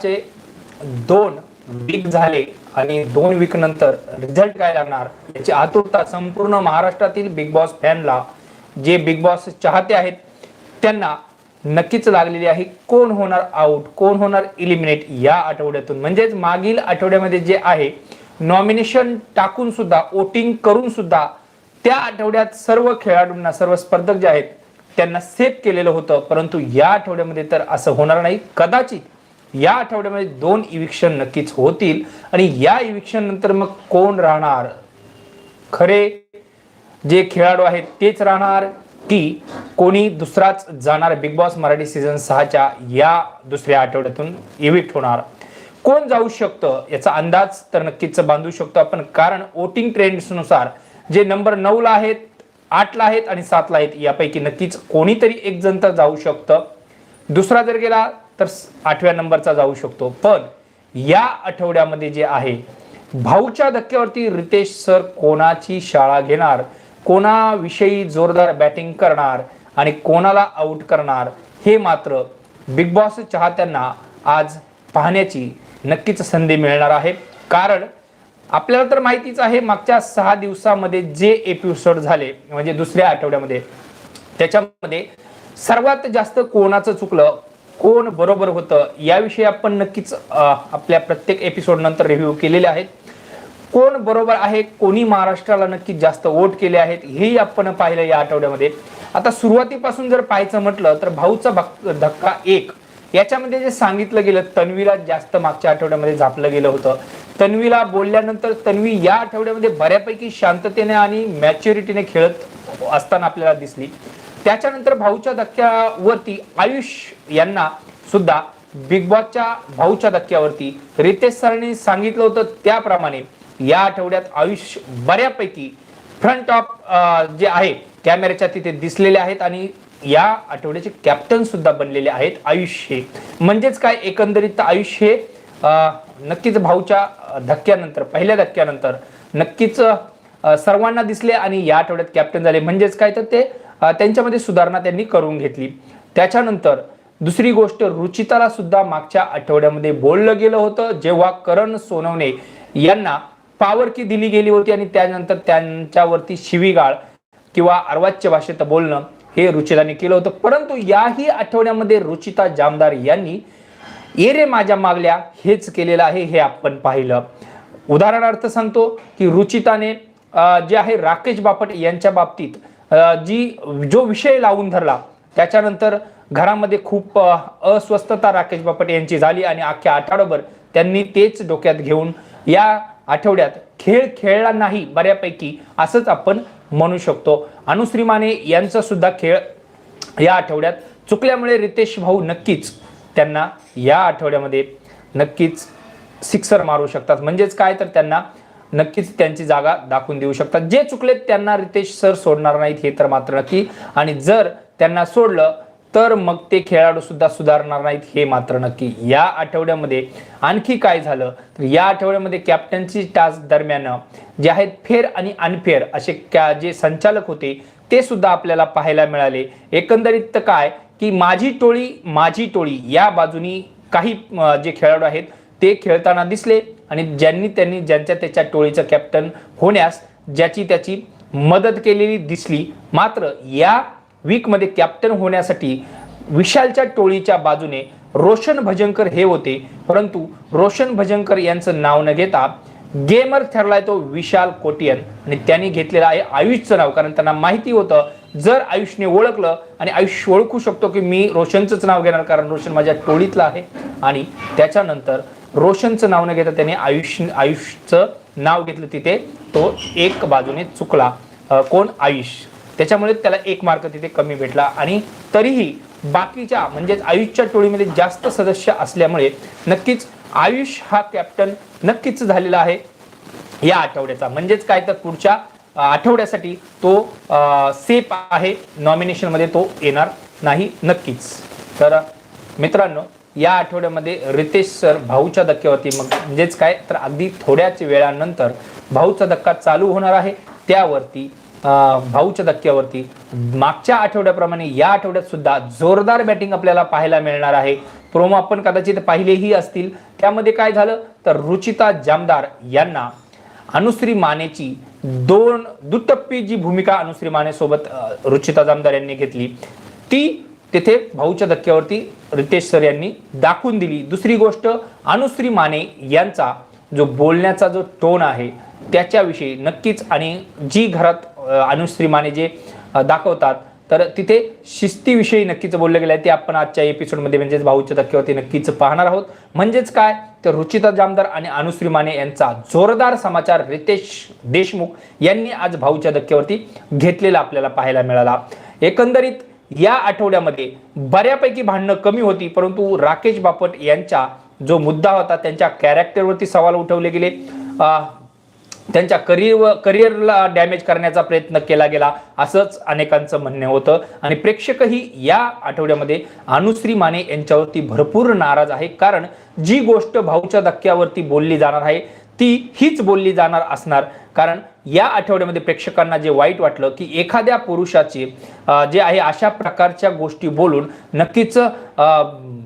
सहाचे दोन वीक झाले आणि दोन वीक नंतर रिझल्ट काय लागणार? याची आतुरता संपूर्ण महाराष्ट्रातील बिग बॉस फॅनला जे बिग बॉस चाहते आहेत त्यांना नक्कीच लागलेली आहे. कोण होणार आउट कोण होणार इलिमिनेट या आठवड्यातून? म्हणजेच मागील आठवड्यामध्ये जे आहे नॉमिनेशन टाकून सुद्धा वोटिंग करून सुद्धा त्या आठवड्यात सर्व खेळाडूंना सर्व स्पर्धक जे आहेत त्यांना सेफ केलेलं होतं. परंतु या आठवड्यामध्ये तर असं होणार नाही. कदाचित या आठवड्यामध्ये दोन इविक्शन नक्कीच होतील. आणि या इविक्शन नंतर मग कोण राहणार? खरे जे खेळाडू आहेत तेच राहणार की कोणी दुसराच जाणार? बिग बॉस मराठी सीझन सहाच्या या दुसऱ्या आठवड्यातून इविक्ट होणार. कोण जाऊ शकतं? याचा अंदाज तर नक्कीच बांधू शकतो आपण. कारण वोटिंग ट्रेंड्सनुसार जे नंबर नऊला आहेत आठला आहेत आणि सातला आहेत यापैकी नक्कीच कोणीतरी एक जण तर जाऊ शकतं. दुसरा जर गेला तर आठव्या नंबरचा जाऊ शकतो. पण या आठवड्यामध्ये जे आहे भाऊच्या धक्क्यावरती रितेश सर कोणाची शाळा घेणार कोणाविषयी जोरदार बॅटिंग करणार आणि कोणाला आउट करणार हे मात्र बिग बॉस चाहत्यांना आज पाहण्याची नक्कीच संधी मिळणार आहे. कारण आपल्याला तर माहितीच आहे मागच्या सहा दिवसामध्ये जे एपिसोड झाले म्हणजे दुसऱ्या आठवड्यामध्ये त्याच्यामध्ये सर्वात जास्त कोणाचं चुकलं? कोण बरोबर होतं याविषयी आपण नक्कीच आपल्या प्रत्येक एपिसोड नंतर रिव्ह्यू केलेले आहेत. कोण बरोबर आहे कोणी महाराष्ट्राला नक्की जास्त वोट केले आहेत हेही आपण पाहिलं या आठवड्यामध्ये. आता सुरुवातीपासून जर पाहायचं म्हटलं तर भाऊचा भक- धक्का एक. याच्यामध्ये जे सांगितलं गेलं तन्वीला जास्त मागच्या आठवड्यामध्ये झापलं गेलं होतं. तन्वीला बोलल्यानंतर तन्वी या आठवड्यामध्ये बऱ्यापैकी शांततेने आणि मॅच्युरिटीने खेळत असताना आपल्याला दिसली. त्याच्यानंतर भाऊच्या धक्क्यावरती आयुष यांना सुद्धा बिग बॉसच्या भाऊच्या धक्क्यावरती रितेश सरांनी सांगितलं होतं त्याप्रमाणे. या आठवड्यात आयुष बऱ्यापैकी फ्रंट ऑफ जे आहे कॅमेऱ्याच्या तिथे दिसलेले आहेत आणि या आठवड्याचे कॅप्टन सुद्धा बनलेले आहेत आयुष हे. म्हणजेच काय एकंदरीत आयुष हे नक्कीच भाऊच्या धक्क्यानंतर पहिल्या धक्क्यानंतर नक्कीच सर्वांना दिसले आणि या आठवड्यात कॅप्टन झाले. म्हणजेच काय तर ते त्यांच्यामध्ये सुधारणा त्यांनी करून घेतली. त्याच्यानंतर दुसरी गोष्ट रुचिताला सुद्धा मागच्या आठवड्यामध्ये बोललं गेलं होतं जेव्हा करण सोनवणे यांना पावर की दिली गेली होती आणि त्यानंतर त्यांच्यावरती शिवीगाळ किंवा अर्वाच्य भाषेत बोलणं हे रुचिताने केलं होतं. परंतु याही आठवड्यामध्ये रुचिता जामदार यांनी ये रे माझ्या मागल्या हेच केलेलं आहे हे आपण पाहिलं. उदाहरणार्थ सांगतो की रुचिताने जे आहे राकेश बापट यांच्या बाबतीत जी जो विषय लावून धरला त्याच्यानंतर घरामध्ये खूप अस्वस्थता राकेश बापट यांची झाली आणि अख्ख्या आठवड्याभर त्यांनी तेच डोक्यात घेऊन या आठवड्यात खेळ खेळला नाही बऱ्यापैकी असंच आपण म्हणू शकतो. अनुश्री माने यांचा सुद्धा खेळ या आठवड्यात चुकल्यामुळे रितेश भाऊ नक्कीच त्यांना या आठवड्यामध्ये नक्कीच सिक्सर मारू शकतात. म्हणजेच काय? तर त्यांना नक्कीच त्यांची जागा दाखवून देऊ शकतात. जे चुकलेत त्यांना रितेश सर सोडणार नाहीत हे तर मात्र नक्की. आणि जर त्यांना सोडलं तर मग ते खेळाडू सुद्धा सुधारणार नाहीत हे मात्र नक्की. या आठवड्यामध्ये आणखी काय झालं? तर या आठवड्यामध्ये कॅप्टन्सी टास्क दरम्यान जे आहेत फेअर आणि अनफेअर असे क्या जे संचालक होते ते सुद्धा आपल्याला पाहायला मिळाले. एकंदरीत तर काय? की माझी टोळी माझी टोळी या बाजूनी काही जे खेळाडू आहेत ते खेळताना दिसले. आणि ज्यांनी त्यांनी ज्यांच्या त्याच्या टोळीचं कॅप्टन होण्यास ज्याची त्याची मदत केलेली दिसली मात्र या वीकमध्ये कॅप्टन होण्यासाठी विशालच्या टोळीच्या बाजूने रोशन भजंकर हे होते. परंतु रोशन भजंकर यांचं नाव न घेता गेमर ठरलाय तो विशाल कोटियन. आणि त्यांनी घेतलेलं आहे आयुषचं नाव कारण त्यांना माहिती होतं जर आयुषने ओळखलं आणि आयुष ओळखू शकतो की मी रोशनचंच नाव घेणार कारण रोशन माझ्या टोळीतला आहे. आणि त्याच्यानंतर रोशनचं नाव न घेता त्याने आयुष आयुषचं नाव घेतलं तिथे. तो एक बाजूने चुकला. कोण? आयुष. त्याच्यामुळे त्याला एक मार्क तिथे कमी भेटला. आणि तरीही बाकीच्या म्हणजेच आयुषच्या टोळीमध्ये जास्त सदस्य असल्यामुळे नक्कीच आयुष हा कॅप्टन नक्कीच झालेला आहे या आठवड्याचा. म्हणजेच काय तर पुढच्या आठवड्यासाठी तो सेफ आहे. नॉमिनेशनमध्ये तो येणार नाही नक्कीच. तर मित्रांनो या आठवड्यामध्ये रितेश सर भाऊच्या धक्क्यावरती मग म्हणजेच काय तर अगदी थोड्याच वेळानंतर भाऊचा धक्का चालू होणार आहे. त्यावरती भाऊच्या धक्क्यावरती मागच्या आठवड्याप्रमाणे या आठवड्यात सुद्धा जोरदार बॅटिंग आपल्याला पाहायला मिळणार आहे. प्रोमो आपण कदाचित पाहिलेही असतील. त्यामध्ये काय झालं? तर रुचिता जामदार यांना अनुश्री मानेची दोन दुटप्पी जी भूमिका अनुश्री माने सोबत रुचिता जामदार यांनी घेतली ती तेथे भाऊच्या धक्क्यावरती रितेश सर यांनी दाखवून दिली. दुसरी गोष्ट अनुश्री माने यांचा जो बोलण्याचा जो टोन आहे त्याच्याविषयी नक्कीच आणि जी घरात अनुश्री माने जे दाखवतात तर तिथे शिस्तीविषयी नक्कीच बोललं गेलं आहे ते आपण आजच्या एपिसोडमध्ये म्हणजेच भाऊच्या धक्क्यावरती नक्कीच पाहणार आहोत. म्हणजेच काय? तर रुचिता जामदार आणि अनुश्री माने यांचा जोरदार समाचार रितेश देशमुख यांनी आज भाऊच्या धक्क्यावरती घेतलेला आपल्याला पाहायला मिळाला. एकंदरीत या आठवड्यामध्ये बऱ्यापैकी भांडणं कमी होती परंतु राकेश बापट यांचा जो मुद्दा होता त्यांच्या कॅरेक्टरवरती सवाल उठवले गेले. त्यांच्या करिअर करिअरला डॅमेज करण्याचा प्रयत्न केला गेला असंच अनेकांचं म्हणणं होतं. आणि प्रेक्षकही या आठवड्यामध्ये अनुश्री माने यांच्यावरती भरपूर नाराज आहे कारण जी गोष्ट भाऊच्या धक्क्यावरती बोलली जाणार आहे ती हीच बोलली जाणार असणार. कारण या आठवड्यामध्ये प्रेक्षकांना जे वाईट वाटलं की एखाद्या पुरुषाचे जे आहे अशा प्रकारच्या गोष्टी बोलून नक्कीच अं,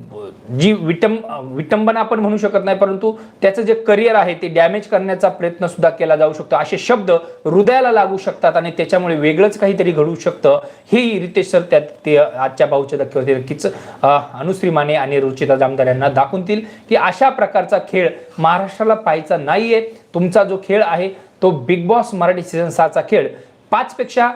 जी विटंब विटंबना आपण म्हणू शकत नाही परंतु त्याचं जे करिअर आहे ते डॅमेज करण्याचा प्रयत्न सुद्धा केला जाऊ शकतो. असे शब्द हृदयाला लागू शकतात आणि त्याच्यामुळे वेगळंच काहीतरी घडू शकतं. हे रितेश सर त्यात ते आजच्या भाऊच्या धक्क्यावरती नक्कीच अनुश्री माने आणि रुचिता जामदार यांना दाखवतील की अशा प्रकारचा खेळ महाराष्ट्राला पाहायचा नाहीये. तुमचा जो खेळ आहे तो बिग बॉस मराठी सीझन सहाचा खेळ पाच पेक्षा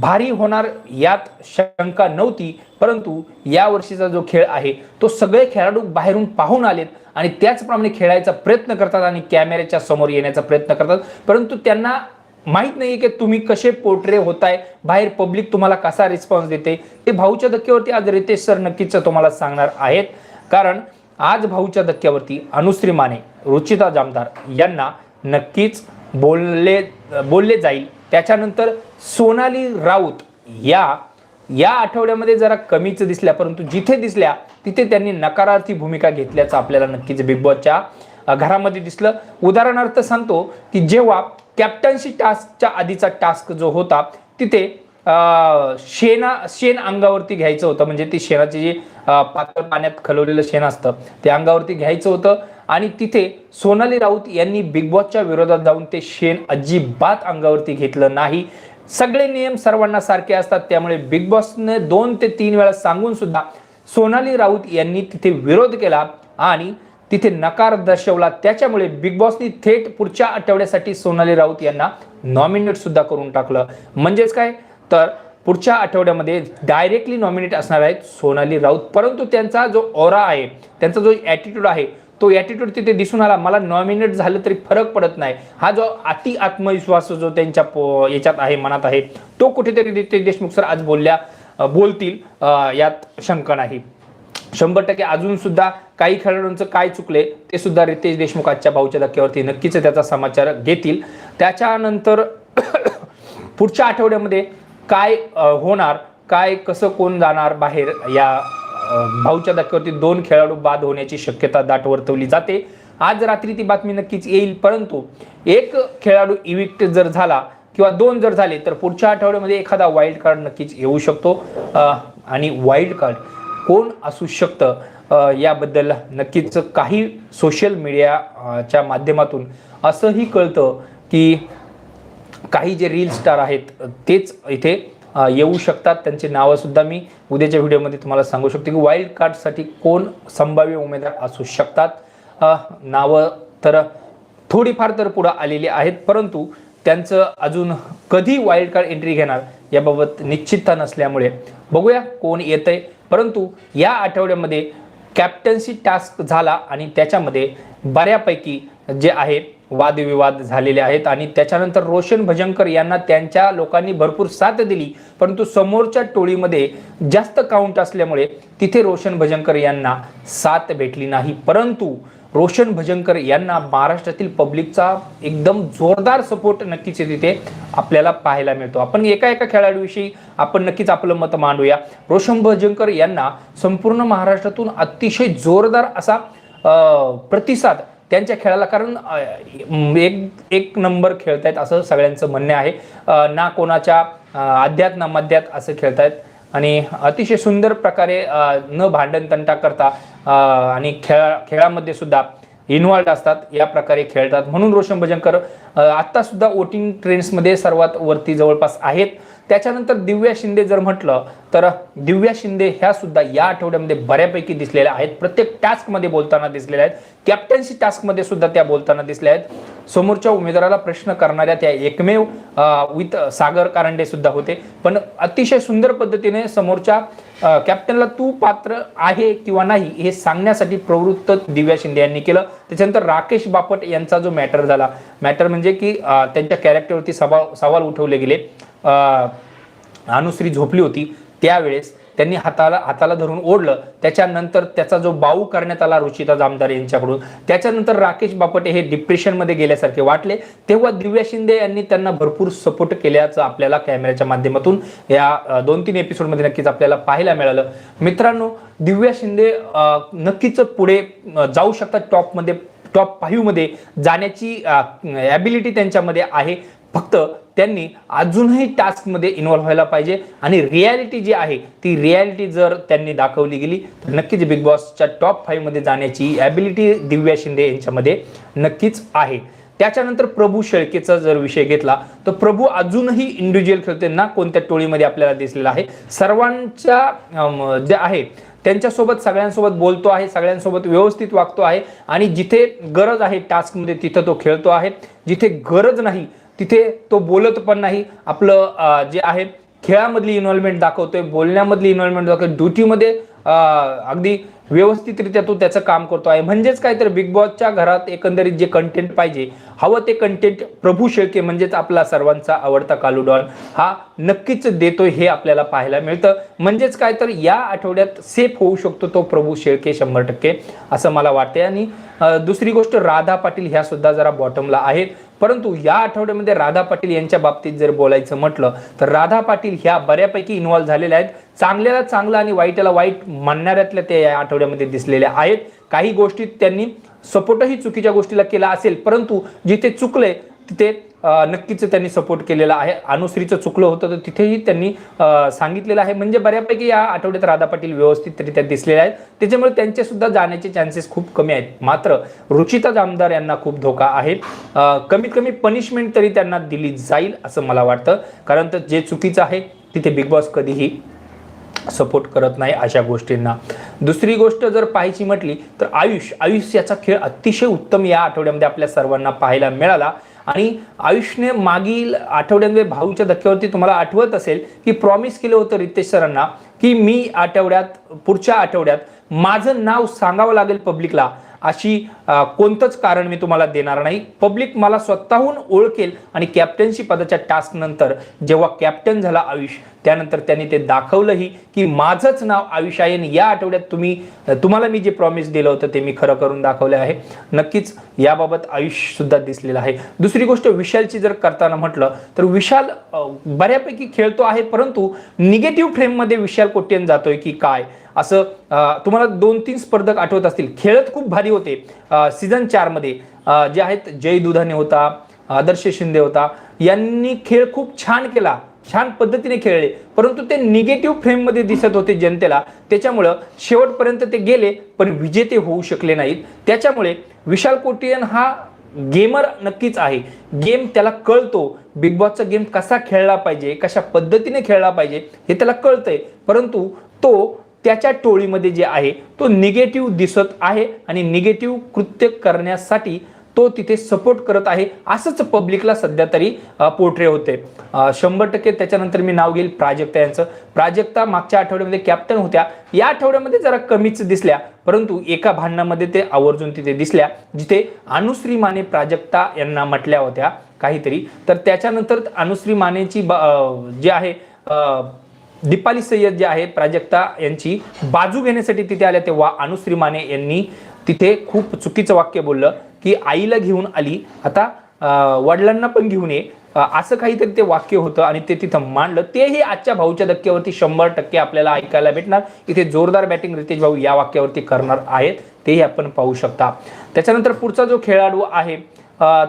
भारी होणार यात शंका नव्हती परंतु या वर्षीचा जो खेळ आहे तो सगळे खेळाडू बाहेरून पाहून आलेत आणि त्याचप्रमाणे खेळायचा प्रयत्न करतात आणि कॅमेऱ्याच्या समोर येण्याचा प्रयत्न करतात. परंतु त्यांना माहीत नाही की तुम्ही कसे पोर्ट्रे होताय बाहेर पब्लिक तुम्हाला कसा रिस्पॉन्स देते ते भाऊच्या धक्क्यावरती आज रितेश सर नक्कीच तुम्हाला सांगणार आहेत. कारण आज भाऊच्या धक्क्यावरती अनुश्री माने रुचिता जामदार यांना नक्कीच बोलले बोलले जाईल. त्याच्यानंतर सोनाली राऊत या या आठवड्यामध्ये जरा कमीच दिसल्या परंतु जिथे दिसल्या तिथे त्यांनी नकारार्थी भूमिका घेतल्याचं आपल्याला नक्कीच बिग बॉसच्या घरामध्ये दिसलं. उदाहरणार्थ सांगतो की जेव्हा कॅप्टन्सी टास्कच्या आधीचा टास्क जो होता तिथे शेणा शेण अंगावरती घ्यायचं होतं. म्हणजे ती शेणाचे जे पातळ पाण्यात खलवलेलं शेण असतं ते अंगावरती घ्यायचं होतं. आणि तिथे सोनाली राऊत यांनी बिग बॉसच्या विरोधात जाऊन ते शेण अजिबात अंगावरती घेतलं नाही. सगळे नियम सर्वांना सारखे असतात त्यामुळे बिग बॉसने दोन ते तीन वेळा सांगून सुद्धा सोनाली राऊत यांनी तिथे विरोध केला आणि तिथे नकार दर्शवला. त्याच्यामुळे बिग बॉसनी थेट पुढच्या आठवड्यासाठी सोनाली राऊत यांना नॉमिनेट सुद्धा करून टाकलं. म्हणजेच काय? तर पुढच्या आठवड्यामध्ये डायरेक्टली नॉमिनेट असणार आहेत सोनाली राऊत. परंतु त्यांचा जो ओरा आहे त्यांचा जो ॲटिट्यूड आहे तो ॲटिट्यूड तिथे दिसून आला. मला नॉमिनेट झालं तरी फरक पडत नाही. हा जो अति आत्मविश्वास जो त्यांच्या पो- याच्यात आहे मनात आहे तो कुठेतरी रितेश देशमुख सर आज बोलल्या बोलतील यात शंका नाही. शंभर टक्के अजून सुद्धा काही खेळाडूंचं काय चुकले ते सुद्धा रितेश देशमुख आजच्या भाऊच्या धक्क्यावरती नक्कीच त्याचा समाचार घेतील. त्याच्यानंतर पुढच्या आठवड्यामध्ये काय होणार काय कसं कोण जाणार बाहेर या भाऊच्या धक्क्यावरती दोन खेळाडू बाद होण्याची शक्यता दाट वर्तवली जाते. आज रात्री ती बातमी नक्कीच येईल परंतु एक खेळाडू इविक्ट जर झाला किंवा दोन जर झाले तर पुढच्या आठवड्यामध्ये एखादा वाईल्ड कार्ड नक्कीच येऊ शकतो. आणि वाईल्ड कार्ड कोण असू शकतं याबद्दल नक्कीच काही सोशल मीडियाच्या माध्यमातून असंही कळतं की काही जे रील स्टार आहेत तेच इथे येऊ शकतात. त्यांची नावंसुद्धा मी उद्याच्या व्हिडिओमध्ये तुम्हाला सांगू शकतो की वाईल्ड कार्डसाठी कोण संभाव्य उमेदवार असू शकतात. नावं तर थोडीफार तर पुढं आलेली आहेत परंतु त्यांचं अजून कधी वाईल्ड कार्ड एंट्री घेणार याबाबत निश्चितता नसल्यामुळे बघूया कोण येतंय. परंतु या आठवड्यामध्ये कॅप्टन्सी टास्क झाला आणि त्याच्यामध्ये बऱ्यापैकी जे आहे वादविवाद झालेले आहेत आणि त्याच्यानंतर रोशन भजंकर यांना त्यांच्या लोकांनी भरपूर साथ दिली परंतु समोरच्या टोळीमध्ये जास्त काउंट असल्यामुळे तिथे रोशन भजंकर यांना साथ भेटली नाही. परंतु रोशन भजंकर यांना महाराष्ट्रातील पब्लिकचा एकदम जोरदार सपोर्ट नक्कीच तिथे आपल्याला पाहायला मिळतो. आपण एका एका खेळाडूविषयी आपण नक्कीच आपलं मत मांडूया. रोशन भजंकर यांना संपूर्ण महाराष्ट्रातून अतिशय जोरदार असा प्रतिसाद त्यांच्या खेळाला कारण एक एक नंबर खेळतायत असं सगळ्यांचं म्हणणं आहे. ना कोणाच्या अं, अध्यात ना मध्यात असं खेळतायत. आणि अतिशय सुंदर प्रकारे न भांडण तंटा करता आणि खेळा खेळामध्ये सुद्धा इन्व्हॉल्ड असतात. या प्रकारे खेळतात. म्हणून रोशन भजनकर आत्तासुद्धा सुद्धा वोटिंग ट्रेंड्समध्ये सर्वात वरती जवळपास आहेत. त्याच्यानंतर दिव्या शिंदे जर म्हटलं तर दिव्या शिंदे ह्या सुद्धा या आठवड्यामध्ये बऱ्यापैकी दिसलेल्या आहेत. प्रत्येक टास्कमध्ये बोलताना दिसलेल्या आहेत. कॅप्टन्सी टास्कमध्ये सुद्धा त्या बोलताना दिसल्या आहेत. समोरच्या उमेदवाराला प्रश्न करणाऱ्या त्या एकमेव विथ सागर कारंडे सुद्धा होते. पण अतिशय सुंदर पद्धतीने समोरच्या कॅप्टनला तू पात्र आहे किंवा नाही हे सांगण्यासाठी प्रवृत्त दिव्या शिंदे यांनी केलं. त्याच्यानंतर राकेश बापट यांचा जो मॅटर झाला. मॅटर म्हणजे की त्यांच्या कॅरेक्टरवरती सवाल सवाल उठवले गेले. अनुश्री झोपली होती त्यावेळेस त्यांनी हाताला हाताला धरून ओढलं. त्याच्यानंतर त्याचा जो बाऊ करण्यात आला रुचिता जामदार यांच्याकडून त्याच्यानंतर राकेश बापटे हे डिप्रेशनमध्ये गेल्यासारखे वाटले. तेव्हा दिव्या शिंदे यांनी त्यांना भरपूर सपोर्ट केल्याचं आपल्याला कॅमेऱ्याच्या माध्यमातून या दोन तीन एपिसोडमध्ये नक्कीच आपल्याला पाहायला मिळालं. मित्रांनो दिव्या शिंदे नक्कीच पुढे जाऊ शकतात टॉपमध्ये टॉप फाईव्हमध्ये जाण्याची ॲबिलिटी त्यांच्यामध्ये आहे. फक्त त्यांनी अजूनही टास्कमध्ये इन्व्हॉल्व्ह व्हायला पाहिजे. आणि रियालिटी जी आहे ती रियालिटी जर त्यांनी दाखवली गेली तर नक्कीच बिग बॉसच्या टॉप फाईव्हमध्ये जाण्याची ॲबिलिटी दिव्या शिंदे यांच्यामध्ये नक्कीच आहे. त्याच्यानंतर प्रभू शेळकेचा जर विषय घेतला तर प्रभू अजूनही इंडिव्हिज्युअल खेळते ना कोणत्या टोळीमध्ये आपल्याला दिसलेला आहे? सर्वांच्या जे आहे त्यांच्यासोबत सगळ्यांसोबत बोलतो आहे सगळ्यांसोबत व्यवस्थित वागतो आहे. आणि जिथे गरज आहे टास्कमध्ये तिथं तो खेळतो आहे. जिथे गरज नाही तिथे तो बोलत पण नाही. आपलं जे आहे खेळामधली इन्व्हॉल्वमेंट दाखवतोय बोलण्यामधली इन्व्हॉल्वमेंट दाखवतोय ड्युटीमध्ये अगदी व्यवस्थितरित्या तो त्याचं काम करतो आहे. म्हणजेच काय तर बिग बॉसच्या घरात एकंदरीत जे कंटेंट पाहिजे हवं ते कंटेंट प्रभू शेळके म्हणजेच आपला सर्वांचा आवडता कालूडॉन हा नक्कीच देतोय हे आपल्याला पाहायला मिळतं. म्हणजेच काय तर या आठवड्यात सेफ होऊ शकतो तो प्रभू शेळके शंभर टक्के असं मला वाटते आणि दुसरी गोष्ट राधा पाटील ह्या सुद्धा जरा बॉटमला आहेत. परंतु या आठवड्यामध्ये राधा पाटील यांच्या बाबतीत जर बोलायचं म्हटलं तर राधा पाटील ह्या बऱ्यापैकी इन्व्हॉल्व्ह झालेल्या आहेत. चांगल्याला चांगलं आणि वाईटाला वाईट म्हणणाऱ्यातल्या ते या आठवड्यामध्ये दिसलेल्या आहेत. काही गोष्टीत त्यांनी सपोर्टही चुकीच्या गोष्टीला केला असेल परंतु जिथे चुकले तिथे नक्कीच त्यांनी सपोर्ट केलेला आहे. अनुश्रीचं चुकलं होतं तर तिथेही त्यांनी सांगितलेलं आहे. म्हणजे बऱ्यापैकी या आठवड्यात राधा पाटील व्यवस्थितरित्या दिसलेले आहेत. त्याच्यामुळे त्यांचे सुद्धा जाण्याचे चान्सेस खूप कमी आहेत. मात्र रुचिता जामदार यांना खूप धोका आहे. कमीत कमी पनिशमेंट तरी त्यांना दिली जाईल असं मला वाटतं. कारण तर जे चुकीचं आहे तिथे बिग बॉस कधीही सपोर्ट करत नाही अशा गोष्टींना. दुसरी गोष्ट जर पाहायची म्हटली तर आयुष आयुष याचा खेळ अतिशय उत्तम या आठवड्यामध्ये आपल्या सर्वांना पाहायला मिळाला. आणि आयुषने मागील आठवड्यामध्ये भाऊच्या धक्क्यावरती तुम्हाला आठवत असेल की प्रॉमिस केलं होतं रितेश सरांना की मी आठवड्यात पुढच्या आठवड्यात माझं नाव सांगावं लागेल पब्लिकला अशी कोणतंच कारण मी तुम्हाला देणार नाही. पब्लिक मला स्वतःहून ओळखेल आणि कॅप्टन्सी पदाच्या टास्क नंतर जेव्हा कॅप्टन झाला आयुष त्यानंतर त्यांनी ते दाखवलंही की माझंच नाव आयुष आयन या आठवड्यात तुम्ही तुम्हाला मी जे प्रॉमिस दिलं होतं ते मी खरं करून दाखवले आहे. नक्कीच याबाबत आयुष सुद्धा दिसलेलं आहे. दुसरी गोष्ट विशालची जर करताना म्हटलं तर विशाल बऱ्यापैकी खेळतो आहे परंतु निगेटिव्ह फ्रेममध्ये विशाल कोट्यन जातोय की काय? असं तुम्हाला दोन तीन स्पर्धक आठवत असतील. खेळत खूप भारी होते. सीझन चारमध्ये जे आहेत जय दुधाने होता आदर्श शिंदे होता यांनी खेळ खूप छान केला छान पद्धतीने खेळले परंतु ते निगेटिव्ह फ्रेममध्ये दिसत होते जनतेला. त्याच्यामुळं शेवटपर्यंत ते गेले पण विजेते होऊ शकले नाहीत. त्याच्यामुळे विशाल कोटियन हा गेमर नक्कीच आहे. गेम त्याला कळतो बिग बॉसचा गेम कसा खेळला पाहिजे कशा पद्धतीने खेळला पाहिजे हे त्याला कळतंय. परंतु तो त्याच्या टोळीमध्ये जे आहे तो निगेटिव्ह दिसत आहे आणि निगेटिव्ह कृत्य करण्यासाठी तो तिथे सपोर्ट करत आहे. असंच पब्लिकला सध्या तरी पोर्ट्रे होते. शंभर टक्के त्याच्यानंतर मी नाव घेईल प्राजक्ता यांचं. प्राजक्ता मागच्या आठवड्यामध्ये कॅप्टन होत्या. या आठवड्यामध्ये जरा कमीच दिसल्या परंतु एका भांडणामध्ये ते आवर्जून तिथे दिसल्या जिथे अनुश्री माने प्राजक्ता यांना म्हटल्या होत्या काहीतरी. तर त्याच्यानंतर अनुश्री मानेची जे आहे दीपाली सय्यद जे आहे प्राजक्ता यांची बाजू घेण्यासाठी तिथे आल्या तेव्हा अनुश्री माने यांनी तिथे खूप चुकीचं वाक्य बोललं की आईला घेऊन आली. आता वडिलांना पण घेऊन ये. असं काहीतरी ते वाक्य होतं आणि ते तिथं मांडलं. तेही आजच्या भाऊच्या धक्क्यावरती शंभर टक्के आपल्याला ऐकायला भेटणार. इथे जोरदार बॅटिंग रितेश भाऊ या वाक्यावरती करणार आहेत. तेही आपण पाहू शकता. त्याच्यानंतर पुढचा जो खेळाडू आहे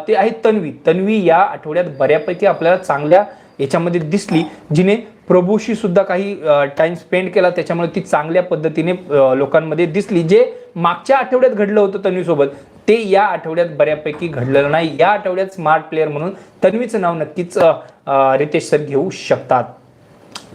ते आहे तन्वी. तन्वी या आठवड्यात बऱ्यापैकी आपल्याला चांगल्या याच्यामध्ये दिसली जिने प्रभूशी सुद्धा काही टाइम स्पेंड केला त्याच्यामुळे ती चांगल्या पद्धतीने लोकांमध्ये दिसली. जे मागच्या आठवड्यात घडलं होतं तन्वीसोबत ते या आठवड्यात बऱ्यापैकी घडलेलं नाही. या आठवड्यात स्मार्ट प्लेअर म्हणून तन्वीचं नाव नक्कीच रितेश सर घेऊ शकतात.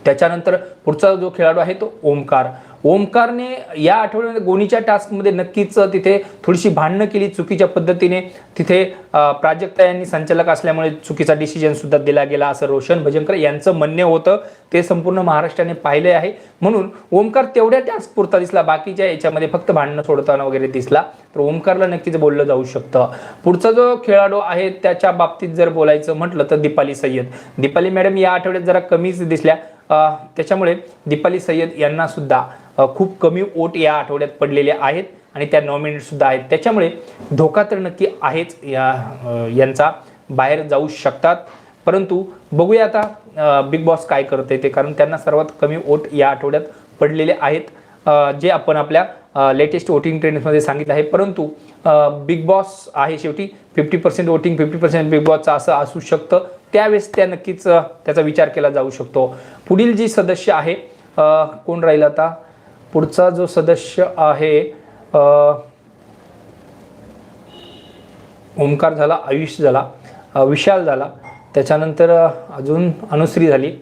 त्याच्यानंतर पुढचा जो खेळाडू आहे तो ओमकार. ओमकारने या आठवड्यामध्ये गोनीच्या टास्कमध्ये नक्कीच तिथे थोडीशी भांडणं केली चुकीच्या पद्धतीने. तिथे प्राजक्ता यांनी संचालक असल्यामुळे चुकीचा डिसिजन सुद्धा दिला गेला असं रोशन भजनकर यांचं म्हणणे होतं. ते संपूर्ण महाराष्ट्राने पाहिले आहे. म्हणून ओमकार तेवढ्या टास्क पुरता दिसला बाकीच्या याच्यामध्ये फक्त भांडणं सोडताना वगैरे दिसला. तर ओमकारला नक्कीच बोललं जाऊ शकतं. पुढचा जो खेळाडू आहे त्याच्या बाबतीत जर बोलायचं म्हटलं तर दीपाली सय्यद. दीपाली मॅडम या आठवड्यात जरा कमीच दिसल्या. त्याच्यामुळे दीपाली सय्यद यांना सुद्धा खूप कमी वोट या आठवड्यात पडलेले आहेत आणि त्या नॉमिनेट सुद्धा आहेत. त्याच्यामुळे धोका तर नक्की आहेच या यांचा. बाहेर जाऊ शकतात. परंतु बघूया आता बिग बॉस काय करते ते कारण त्यांना सर्वात कमी वोट या आठवड्यात पडलेले आहेत जे आपण आपल्या लेटेस्ट वोटिंग ट्रेंड्समध्ये सांगितलं आहे. परंतु बिग बॉस आहे शेवटी. Fifty percent voting fifty percent Bigg बॉसचं असं असू शकतं. त्यावेळेस त्या नक्कीच त्याचा विचार केला जाऊ शकतो. पुढील जी सदस्य आहे कोण राहील आता? पुढचा जो सदस्य आहे ओंकार झाला आयुष झाला विशाल झाला त्याच्यानंतर अजून अनुश्री झाली.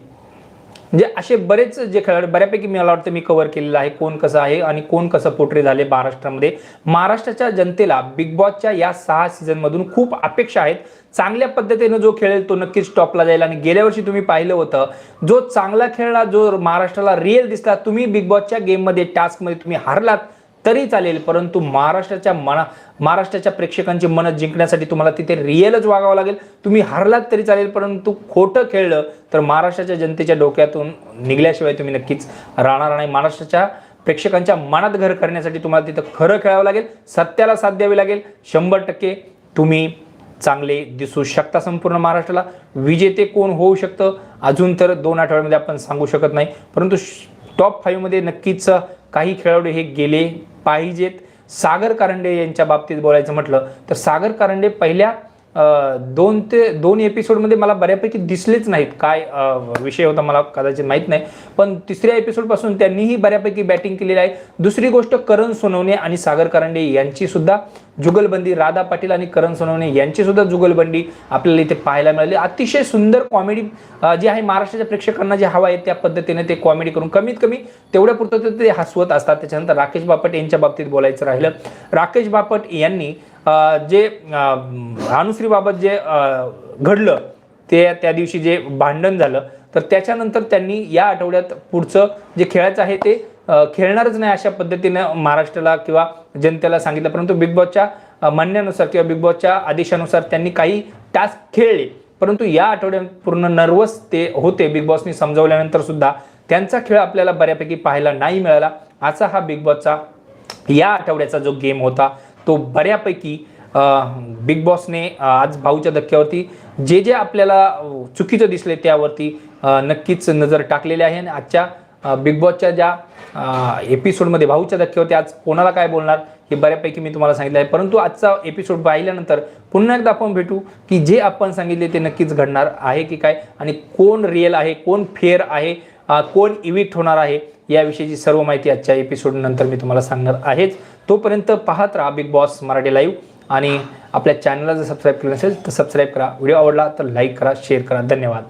म्हणजे असे बरेच जे खेळाडू बऱ्यापैकी मला वाटतं मी कव्हर केलेलं आहे कोण कसं आहे आणि कोण कसं पोट्रे झाले महाराष्ट्रामध्ये. महाराष्ट्राच्या जनतेला बिग बॉसच्या या सहा सीझनमधून खूप अपेक्षा आहेत. चांगल्या पद्धतीनं जो खेळेल तो नक्कीच टॉपला जाईल आणि गेल्या वर्षी तुम्ही पाहिलं होतं जो चांगला खेळला जो महाराष्ट्राला रिअल दिसला तुम्ही बिग बॉसच्या गेममध्ये टास्कमध्ये तुम्ही हारलात. तरी चालेल परंतु महाराष्ट्राच्या मना महाराष्ट्राच्या प्रेक्षकांची मनं जिंकण्यासाठी तुम्हाला तिथे रिअलच वागावं लागेल. तुम्ही हरलात तरी चालेल परंतु खोटं खेळलं तर महाराष्ट्राच्या जनतेच्या डोक्यातून निघल्याशिवाय तुम्ही नक्कीच राहणार नाही. महाराष्ट्राच्या प्रेक्षकांच्या मनात घर करण्यासाठी तुम्हाला तिथं खरं खेळावं लागेल सत्याला साथ द्यावी लागेल. शंभर टक्के तुम्ही चांगले दिसू शकता संपूर्ण महाराष्ट्राला. विजेते कोण होऊ शकतं? अजून तर दोन आठवड्यामध्ये आपण सांगू शकत नाही. परंतु टॉप फाईव्हमध्ये नक्कीच काही खेळाडू हे गेले पाहिजेत. सागर कारंडे यांच्या बाबतीत बोलायचं म्हटलं तर सागर कारंडे पहिल्या दोन ते दोन एपिसोडमध्ये मला बऱ्यापैकी दिसलेच नाहीत काय विषय होता मला कदाचित माहीत नाही. पण तिसऱ्या एपिसोडपासून त्यांनीही बऱ्यापैकी बॅटिंग केलेली आहे. दुसरी गोष्ट करण सोनवणे आणि सागर कारंडे यांची सुद्धा जुगलबंदी. राधा पाटील आणि करण सोनवणे यांची सुद्धा जुगलबंदी आपल्याला इथे पाहायला मिळाली. अतिशय सुंदर कॉमेडी जी आहे महाराष्ट्राच्या प्रेक्षकांना जे हवा आहे त्या पद्धतीने ते कॉमेडी करून कमीत कमी तेवढ्या पुरतं ते हसवत असतात. त्याच्यानंतर राकेश बापट यांच्या बाबतीत बोलायचं राहिलं. राकेश बापट यांनी जे अनुश्रीबाबत जे घडलं ते त्या दिवशी जे भांडण झालं तर त्याच्यानंतर त्यांनी या आठवड्यात पुढचं जे खेळायचं आहे ते खेळणारच नाही अशा पद्धतीनं महाराष्ट्राला किंवा जनतेला सांगितलं. परंतु बिग बॉसच्या म्हणण्यानुसार किंवा बिग बॉसच्या आदेशानुसार त्यांनी काही टास्क खेळले. परंतु या आठवड्यात पूर्ण नर्वस ते होते. बिग बॉसनी समजवल्यानंतर सुद्धा त्यांचा खेळ आपल्याला बऱ्यापैकी पाहायला नाही मिळाला. असा हा बिग बॉसचा या आठवड्याचा जो गेम होता तो बऱ्यापैकी बिग बॉसने आज भाऊच्या धक्क्यावरती जे जे आपल्याला चुकीचं दिसले त्यावरती नक्कीच नजर टाकलेली आहे. आणि आजच्या बिग बॉसच्या ज्या एपिसोडमध्ये भाऊच्या धक्क्यावरती आज कोणाला काय बोलणार हे बऱ्यापैकी मी तुम्हाला सांगितलं आहे. परंतु आजचा एपिसोड पाहिल्यानंतर पुन्हा एकदा आपण भेटू की जे आपण सांगितले ते नक्कीच घडणार आहे की काय आणि कोण रिअल आहे कोण फेअर आहे कोण इविक्ट होणार आहे याविषयीची सर्व माहिती आजच्या एपिसोडनंतर मी तुम्हाला सांगणार आहेच. तोपर्यंत पाहत राहा बिग बॉस मराठी लाईव्ह आणि आपल्या चॅनलला जर सबस्क्राईब केलं नसेल तर सबस्क्राईब करा. व्हिडिओ आवडला तर लाईक करा शेअर करा. धन्यवाद.